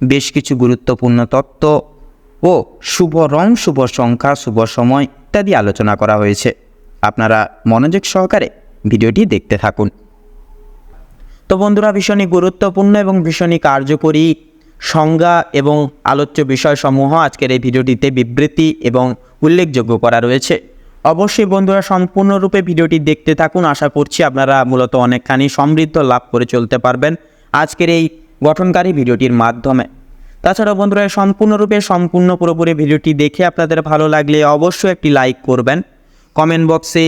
বেশ কিছু গুরুত্বপূর্ণ তত্ত্ব ও শুভ রং, শুভ সংখ্যা, শুভ সময় ইত্যাদি আলোচনা করা হয়েছে। আপনারা মনোযোগ সহকারে ভিডিওটি দেখতে থাকুন। তো বন্ধুরা, ভীষণই গুরুত্বপূর্ণ এবং ভীষণই কার্যকরী সংজ্ঞা এবং আলোচ্য বিষয়সমূহ আজকের এই ভিডিওটিতে বিবৃতি এবং উল্লেখযোগ্য করা রয়েছে। অবশ্যই বন্ধুরা, সম্পূর্ণরূপে ভিডিওটি দেখতে থাকুন। আশা করছি আপনারা মূলত অনেকখানি সমৃদ্ধ লাভ করে চলতে পারবেন আজকের এই গঠনকারী ভিডিওটির মাধ্যমে। তাছাড়া বন্ধুরা, সম্পূর্ণরূপে, সম্পূর্ণ পুরোপুরি ভিডিওটি দেখে আপনাদের ভালো লাগলে অবশ্যই একটি লাইক করবেন। কমেন্ট বক্সে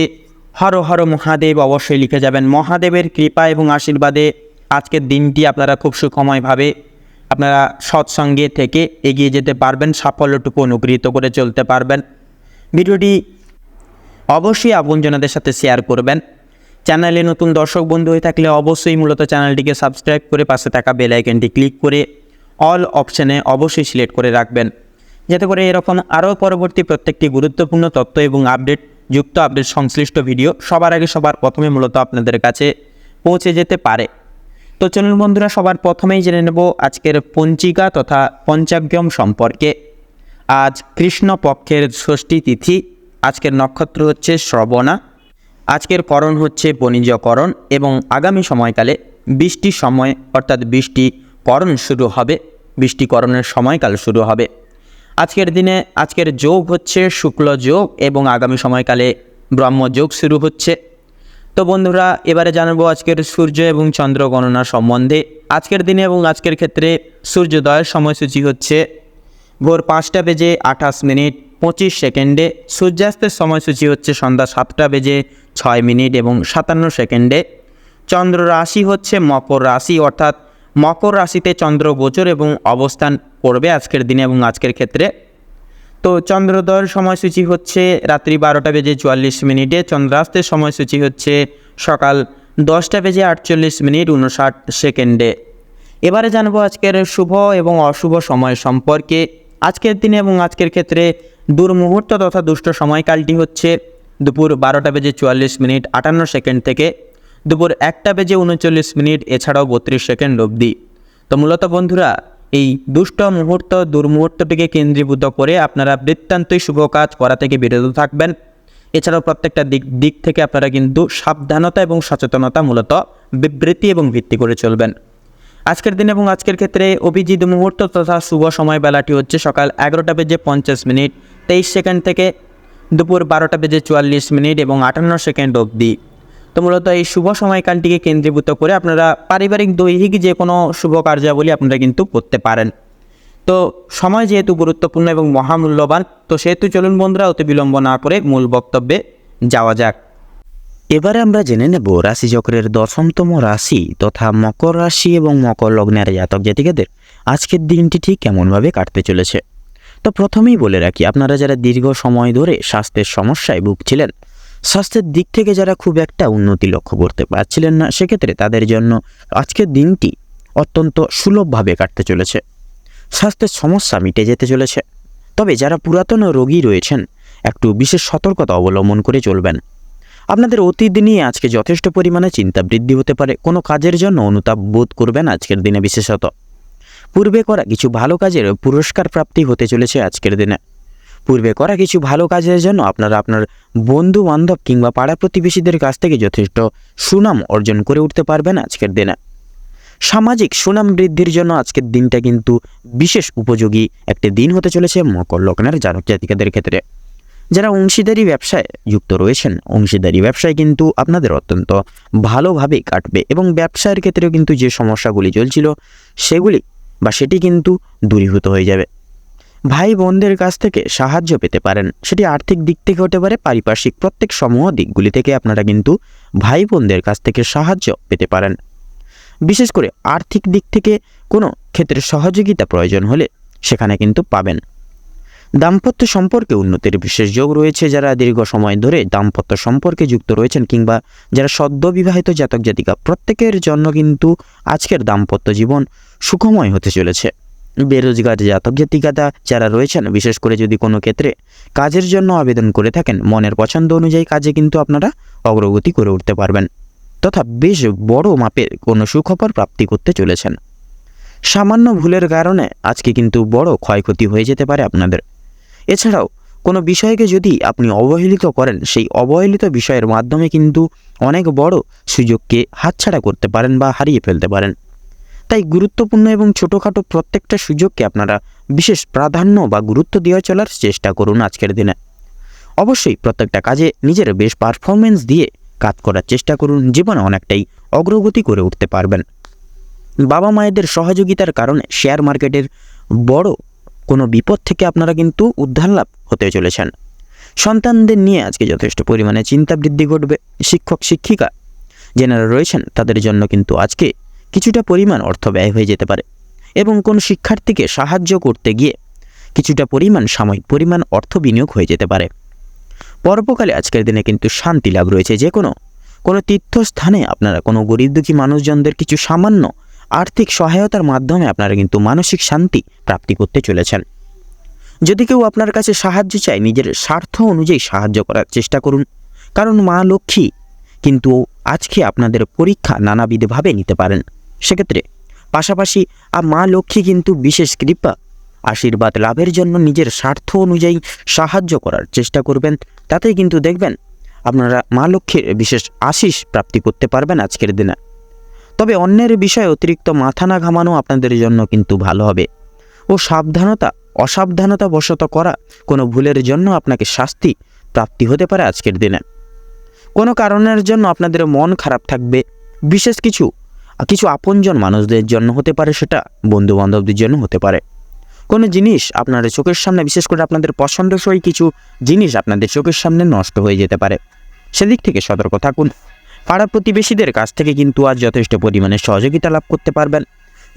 হর হর মহাদেব অবশ্যই লিখে যাবেন। মহাদেবের কৃপা এবং আশীর্বাদে আজকের দিনটি আপনারা খুব সুখময়ভাবে আপনারা সৎসঙ্গে থেকে এগিয়ে যেতে পারবেন, সাফল্যটুকু অনুগৃহীত করে চলতে পারবেন। ভিডিওটি অবশ্যই আপনজনদের সাথে শেয়ার করবেন। চ্যানেলে নতুন দর্শক বন্ধু হয়ে থাকলে অবশ্যই মূলত চ্যানেলটিকে সাবস্ক্রাইব করে পাশে থাকা বেল আইকনটি ক্লিক করে অল অপশানে অবশ্যই সিলেক্ট করে রাখবেন। যাতে করে এরকম আরও পরবর্তী প্রত্যেকটি গুরুত্বপূর্ণ তথ্য এবং আপডেট, যুক্ত আপডেট সংশ্লিষ্ট ভিডিও সবার আগে সবার প্রথমে মূলত আপনাদের কাছে পৌঁছে যেতে পারে। তো চলুন বন্ধুরা, সবার প্রথমেই জেনে নেব আজকের পঞ্চিকা তথা পঞ্চাগ্যম সম্পর্কে। আজ কৃষ্ণ পক্ষের ষষ্ঠী তিথি, আজকের নক্ষত্র হচ্ছে শ্রবণা। আজকের করণ হচ্ছে বণিজকরণ এবং আগামী সময়কালে বৃষ্টির সময়, অর্থাৎ বৃষ্টি করণ শুরু হবে। বৃষ্টিকরণের সময়কাল শুরু হবে। আজকের দিনে, আজকের যোগ হচ্ছে শুক্ল যোগ এবং আগামী সময়কালে ব্রহ্মযোগ শুরু হচ্ছে। তো বন্ধুরা, এবারে জানাব আজকের সূর্য এবং চন্দ্র গণনা সম্বন্ধে। আজকের দিনে এবং আজকের ক্ষেত্রে সূর্যোদয়ের সময়সূচি হচ্ছে ভোর পাঁচটা বেজে আঠাশ মিনিট পঁচিশ সেকেন্ডে, সূর্যাস্তের সময়সূচি হচ্ছে সন্ধ্যা সাতটা বেজে ছয় মিনিট এবং সাতান্ন সেকেন্ডে। চন্দ্র রাশি হচ্ছে মকর রাশি, অর্থাৎ মকর রাশিতে চন্দ্র গোচর এবং অবস্থান করবে আজকের দিনে এবং আজকের ক্ষেত্রে। তো চন্দ্রোদয়ের সময়সূচি হচ্ছে রাত্রি বারোটা বেজে চুয়াল্লিশ মিনিটে। চন্দ্রাস্তের সময়সূচি হচ্ছে সকাল দশটা বেজে আটচল্লিশ মিনিট উনষাট সেকেন্ডে। এবারে জানব আজকের শুভ এবং অশুভ সময় সম্পর্কে। আজকের দিনে এবং আজকের ক্ষেত্রে দুর্মুহূর্ত তথা দুষ্ট সময়কালটি হচ্ছে দুপুর বারোটা বেজে চুয়াল্লিশ মিনিট আটান্ন সেকেন্ড থেকে। দুপুর একটা বেজে উনচল্লিশ মিনিট, এছাড়াও বত্রিশ সেকেন্ড অবধি। তো মূলত বন্ধুরা, এই দুষ্ট মুহূর্ত, দুর্মুহূর্তটিকে কেন্দ্রীভূত করে আপনারা বৃত্তান্তই শুভ কাজ করা থেকে বিরত থাকবেন। এছাড়াও প্রত্যেকটা দিক দিক থেকে আপনারা কিন্তু সাবধানতা এবং সচেতনতা মূলত বিবৃতি এবং ভিত্তি করে চলবেন। আজকের দিন এবং আজকের ক্ষেত্রে অভিজিৎ মুহূর্ত তথা শুভ সময় বেলাটি হচ্ছে সকাল এগারোটা বেজে পঞ্চাশ মিনিট, তেইশ সেকেন্ড থেকে দুপুর বারোটা বেজে চুয়াল্লিশ মিনিট এবং আটান্ন সেকেন্ড অবধি। তো মূলত এই শুভ সময়কালটিকে কেন্দ্রীভূত করে আপনারা পারিবারিক, দৈহিক যে কোনো শুভ কার্যাবলী আপনারা কিন্তু করতে পারেন। তো সময় যেহেতু গুরুত্বপূর্ণ এবং মহামূল্যবান, তো সেহেতু চলুন বন্ধুরা অতি বিলম্ব না করে মূল বক্তব্যে যাওয়া যাক। এবারে আমরা জেনে নেব রাশিচক্রের দশমতম রাশি তথা মকর রাশি এবং মকর লগ্নের জাতক জাতিকাদের আজকের দিনটি ঠিক কেমনভাবে কাটতে চলেছে। তো প্রথমেই বলে রাখি, আপনারা যারা দীর্ঘ সময় ধরে স্বাস্থ্যের সমস্যায় ভুগছিলেন স্বাস্থ্যের দিক থেকে যারা খুব একটা উন্নতি লক্ষ্য করতে পারছিলেন না, সেক্ষেত্রে তাদের জন্য আজকের দিনটি অত্যন্ত সুলভভাবে কাটতে চলেছে। স্বাস্থ্যের সমস্যা মিটে যেতে চলেছে। তবে যারা পুরাতন রোগী রয়েছেন, একটু বিশেষ সতর্কতা অবলম্বন করে চলবেন। আপনাদের অতীত নিয়ে আজকে যথেষ্ট পরিমাণে চিন্তা বৃদ্ধি হতে পারে। কোনো কাজের জন্য অনুতাপ বোধ করবেন আজকের দিনে বিশেষত। পূর্বে করা কিছু ভালো কাজের পুরস্কার প্রাপ্তি হতে চলেছে আজকের দিনে। পূর্বে করা কিছু ভালো কাজের জন্য আপনারা আপনার বন্ধু বান্ধব কিংবা পাড়া প্রতিবেশীদের কাছ থেকে যথেষ্ট সুনাম অর্জন করে উঠতে পারবেন আজকের দিনে। সামাজিক সুনাম বৃদ্ধির জন্য আজকের দিনটা কিন্তু বিশেষ উপযোগী একটি দিন হতে চলেছে মকর লগ্নের জাতক জাতিকাদের ক্ষেত্রে। যারা অংশীদারি ব্যবসায় যুক্ত রয়েছেন, অংশীদারি ব্যবসায় কিন্তু আপনাদের অত্যন্ত ভালোভাবেই কাটবে এবং ব্যবসায়ের ক্ষেত্রেও কিন্তু যে সমস্যাগুলি চলছিল সেগুলি বা সেটি কিন্তু দূরীভূত হয়ে যাবে। ভাই বোনদের কাছ থেকে সাহায্য পেতে পারেন। সেটি আর্থিক দিক থেকে হতে পারে, পারিপার্শ্বিক প্রত্যেক সমূহ দিকগুলি থেকে আপনারা কিন্তু ভাই বোনদের কাছ থেকে সাহায্য পেতে পারেন। বিশেষ করে আর্থিক দিক থেকে কোনো ক্ষেত্রে সহযোগিতা প্রয়োজন হলে সেখানে কিন্তু পাবেন। দাম্পত্য সম্পর্কে উন্নতির বিশেষ যোগ রয়েছে যারা দীর্ঘ সময় ধরে দাম্পত্য সম্পর্কে যুক্ত রয়েছেন কিংবা যারা সদ্য বিবাহিত জাতক জাতিকা প্রত্যেকের জন্য কিন্তু আজকের দাম্পত্য জীবন সুখময় হতে চলেছে। বেরোজগার জাতক জাতিকাতা যারা রয়েছেন, বিশেষ করে যদি কোনো ক্ষেত্রে কাজের জন্য আবেদন করে থাকেন, মনের পছন্দ অনুযায়ী কাজে কিন্তু আপনারা অগ্রগতি করে উঠতে পারবেন। তথা বেশ বড় মাপের কোনো সুখবর প্রাপ্তি করতে চলেছেন। সামান্য ভুলের কারণে আজকে কিন্তু বড় ক্ষয়ক্ষতি হয়ে যেতে পারে আপনাদের। এছাড়াও কোনো বিষয়কে যদি আপনি অবহেলিত করেন, সেই অবহেলিত বিষয়ের মাধ্যমে কিন্তু অনেক বড় সুযোগকে হাতছাড়া করতে পারেন বা হারিয়ে ফেলতে পারেন। তাই গুরুত্বপূর্ণ এবং ছোটোখাটো প্রত্যেকটা সুযোগকে আপনারা বিশেষ প্রাধান্য বা গুরুত্ব দিয়ে চলার চেষ্টা করুন আজকের দিনে। অবশ্যই প্রত্যেকটা কাজে নিজের বেশ পারফরমেন্স দিয়ে কাজ করার চেষ্টা করুন, জীবনে অনেকটাই অগ্রগতি করে উঠতে পারবেন। বাবা মায়েদের সহযোগিতার কারণে শেয়ার মার্কেটের বড় কোনো বিপদ থেকে আপনারা কিন্তু উদ্ধার লাভ হতে চলেছেন। সন্তানদের নিয়ে আজকে যথেষ্ট পরিমাণে চিন্তা বৃদ্ধি ঘটবে। শিক্ষক, শিক্ষিকা যেনারা রয়েছেন, তাদের জন্য কিন্তু আজকে কিছুটা পরিমাণ অর্থ ব্যয় হয়ে যেতে পারে এবং কোন শিক্ষার্থীকে সাহায্য করতে গিয়ে কিছুটা পরিমাণ সাময়িক পরিমাণ অর্থ বিনিয়োগ হয়ে যেতে পারে। পরবকালে আজকের দিনে কিন্তু শান্তি লাভ রয়েছে যে কোনো কোনো তীর্থস্থানে আপনারা, কোনো গরিব দুঃখী মানুষজনদের কিছু সামান্য আর্থিক সহায়তার মাধ্যমে আপনারা কিন্তু মানসিক শান্তি প্রাপ্তি করতে চলেছেন। যদি কেউ আপনার কাছে সাহায্য চায়, নিজের স্বার্থ অনুযায়ী সাহায্য করার চেষ্টা করুন। কারণ মা লক্ষ্মী কিন্তু আজকে আপনাদের পরীক্ষা নানাবিধভাবে নিতে পারেন। সেক্ষেত্রে পাশাপাশি আর মা লক্ষ্মী কিন্তু বিশেষ কৃপা। আশীর্বাদ লাভের জন্য নিজের স্বার্থ অনুযায়ী সাহায্য করার চেষ্টা করবেন। তাতেই কিন্তু দেখবেন আপনারা মা লক্ষ্মীর বিশেষ আশিস প্রাপ্তি করতে পারবেন আজকের দিনে। তবে অন্যের বিষয়ে অতিরিক্ত মাথা না ঘামানো আপনাদের জন্য কিন্তু ভালো হবে। ও সাবধানতা, অসাবধানতা বশত করা কোনো ভুলের জন্য আপনাকে শাস্তি প্রাপ্তি হতে পারে আজকের দিনে। কোনো কারণের জন্য আপনাদের মন খারাপ থাকবে। বিশেষ কিছু কিছু আপনজন মানুষদের জন্য হতে পারে সেটা বন্ধু বান্ধবদের জন্য হতে পারে। কোনো জিনিস আপনাদের চোখের সামনে, বিশেষ করে আপনাদের পছন্দসই কিছু জিনিস আপনাদের চোখের সামনে নষ্ট হয়ে যেতে পারে। সেদিক থেকে সতর্ক থাকুন। পাড়া প্রতিবেশীদের কাছ থেকে কিন্তু আজ যথেষ্ট পরিমাণে সহযোগিতা লাভ করতে পারবেন।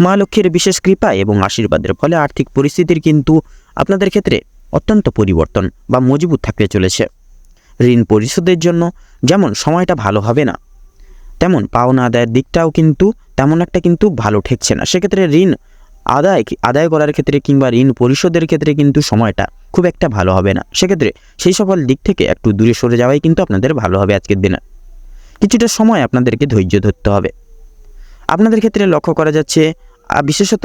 মা লক্ষ্মীর বিশেষ কৃপা এবং আশীর্বাদের ফলে আর্থিক পরিস্থিতির কিন্তু আপনাদের ক্ষেত্রে অত্যন্ত পরিবর্তন বা মজবুত থাকতে চলেছে। ঋণ পরিশোধের জন্য যেমন সময়টা ভালো হবে না তেমন পাওনা আদায়ের দিকটাও কিন্তু তেমন একটা কিন্তু ভালো ঠেকছে না। সেক্ষেত্রে ঋণ আদায় আদায় করার ক্ষেত্রে কিংবা ঋণ পরিশোধের ক্ষেত্রে কিন্তু সময়টা খুব একটা ভালো হবে না। সেক্ষেত্রে সেই সকল দিক থেকে একটু দূরে সরে যাওয়াই কিন্তু আপনাদের ভালো হবে আজকের দিনে। কিছুটা সময় আপনাদেরকে ধৈর্য ধরতে হবে। আপনাদের ক্ষেত্রে লক্ষ্য করা যাচ্ছে বিশেষত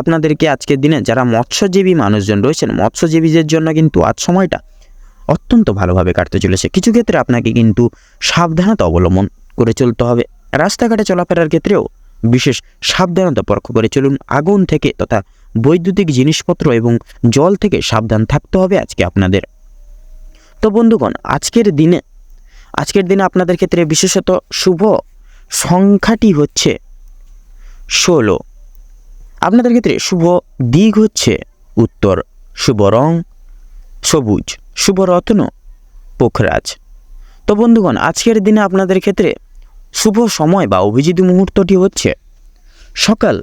আপনাদেরকে আজকের দিনে যারা মৎস্যজীবী মানুষজন রয়েছেন, মৎস্যজীবীদের জন্য কিন্তু আজ সময়টা অত্যন্ত ভালোভাবে কাটতে চলেছে। কিছু ক্ষেত্রে আপনাকে কিন্তু সাবধানতা অবলম্বন করে চলতে হবে। রাস্তাঘাটে চলাফেরার ক্ষেত্রেও বিশেষ সাবধানতা পরখ করে চলুন। আগুন থেকে তথা বৈদ্যুতিক জিনিসপত্র এবং জল থেকে সাবধান থাকতে হবে আজকে আপনাদের। তো বন্ধুগণ, আজকের দিনে আজকের দিনে আপনাদের ক্ষেত্রে বিশেষত শুভ সংখ্যাটি হচ্ছে ষোলো। আপনাদের ক্ষেত্রে শুভ দিক হচ্ছে উত্তর, শুভ রং সবুজ, শুভ রত্ন পোখরাজ। তো বন্ধুগণ, আজকের দিনে আপনাদের ক্ষেত্রে শুভ সময় বা অভিজিৎ মুহূর্তটি হচ্ছে সকাল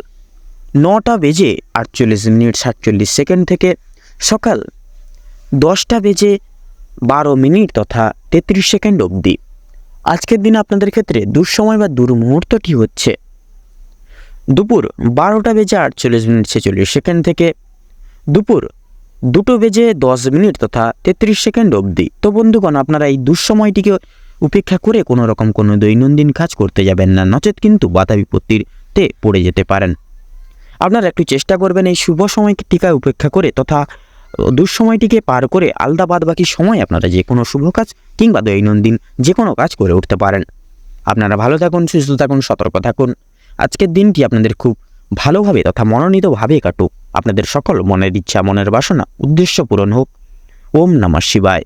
নটা বেজে আটচল্লিশ মিনিট সাতচল্লিশ সেকেন্ড থেকে সকাল দশটা বেজে বারো মিনিট তথা তেত্রিশ সেকেন্ড অবধি। আজকের দিনে আপনাদের ক্ষেত্রে দুঃসময় বা দুর্মুহূর্তটি হচ্ছে দুপুর বারোটা বেজে আটচল্লিশ মিনিট ছেচল্লিশ সেকেন্ড থেকে দুপুর দুটো বেজে দশ মিনিট তথা তেত্রিশ সেকেন্ড অবধি। তো বন্ধুগণ, আপনারা এই দুঃসময়টিকে উপেক্ষা করে কোনো রকম কোনো দৈনন্দিন কাজ করতে যাবেন না। নচেত কিন্তু বাধা বিপত্তিতে পড়ে যেতে পারেন। আপনারা একটু চেষ্টা করবেন এই শুভ সময়কে টিকায় উপেক্ষা করে তথা দুঃসময়টিকে পার করে আলাদা বাদ বাকি সময় আপনারা যে কোনো শুভ কাজ কিংবা দৈনন্দিন যে কোনো কাজ করে উঠতে পারেন। আপনারা ভালো থাকুন, সুস্থ থাকুন, সতর্ক থাকুন। আজকের দিনটি আপনাদের খুব ভালোভাবে তথা মনোনীতভাবে কাটুক। আপনাদের সকল মনের ইচ্ছা, মনের বাসনা, উদ্দেশ্য পূরণ হোক। ওম নমঃ শিবায়।